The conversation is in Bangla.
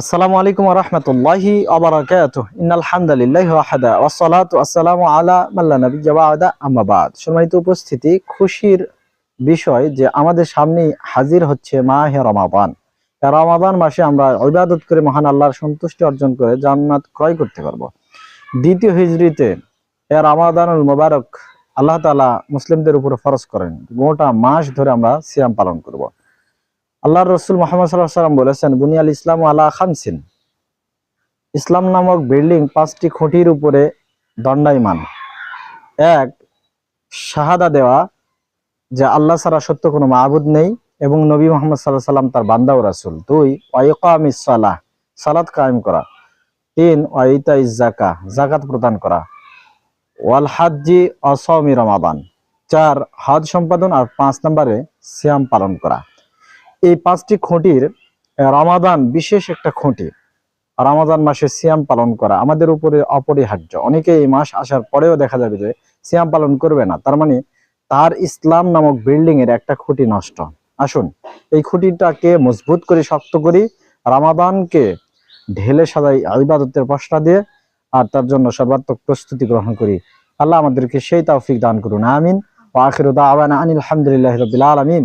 আসসালামু আলাইকুম রহমতুল্লাহি আবরাকাত ইন্নাল হামদুলিল্লাহি ওয়াহদা ওয়াসসালাতু আসসালামু আলা মাল্লা নাবিয়্যা বা'দা। আম্মা বাদ। সম্মানিত উপস্থিতি, খুশির বিষয় যে আমাদের সামনে হাজির হচ্ছে মাহে রমাদান। এই রমাদান মাসে আমরা ইবাদত করে মহান আল্লাহর সন্তুষ্টি অর্জন করে জান্নাত ক্রয় করতে পারব। দ্বিতীয় হিজরিতে এ রমাদানুল মোবারক আল্লাহ তাআলা মুসলিমদের উপরে ফরজ করেন। গোটা মাস ধরে আমরা সিয়াম পালন করব। আল্লাহর রসুল মোহাম্মদ সাল্লাহ সাল্লাম বলেছেন, বুনিয়াল ইসলাম আলা খামসিন। ইসলাম নামক বিল্ডিং পাঁচটি খুঁটির উপরে দণ্ডায়মান। এক, শাহাদা দেওয়া, যে আল্লাহ ছাড়া সত্য কোনো মাহবুদ নেই এবং নবী মোহাম্মদ সাল্লাহ সাল্লাম তার বান্দা ও রাসুল। দুই, ওয়াইকামিস সালাহ, সালাত কায়েম করা। তিন ওয়াইতা জাকা জাকাত প্রদান করা। ওয়াল হাজ্জি অসমি রমাদান। চার, হজ সম্পাদন। আর পাঁচ নম্বরে সিয়াম পালন করা। এই পাঁচটি খুঁটির রামাদান বিশেষ একটা খুঁটি। রামাদান মাসে সিয়াম পালন করা আমাদের উপরে অপরিহার্য। অনেকে এই মাস আসার পরেও দেখা যাবে যে সিয়াম পালন করবে না। তার মানে তার ইসলাম নামক বিল্ডিং এর একটা খুঁটি নষ্ট। আসুন, এই খুঁটিটাকে মজবুত করে শক্ত করি, রামাদানকে ঢেলে সাজাই ইবাদতের পশরা দিয়ে, আর তার জন্য সর্বাত্মক প্রস্তুতি গ্রহণ করি। আল্লাহ আমাদেরকে সেই তৌফিক দান করুন। আমিন। ওয়া আখিরু দাওয়ানা আনিল হামদুলিল্লাহি রাব্বিল আলামিন।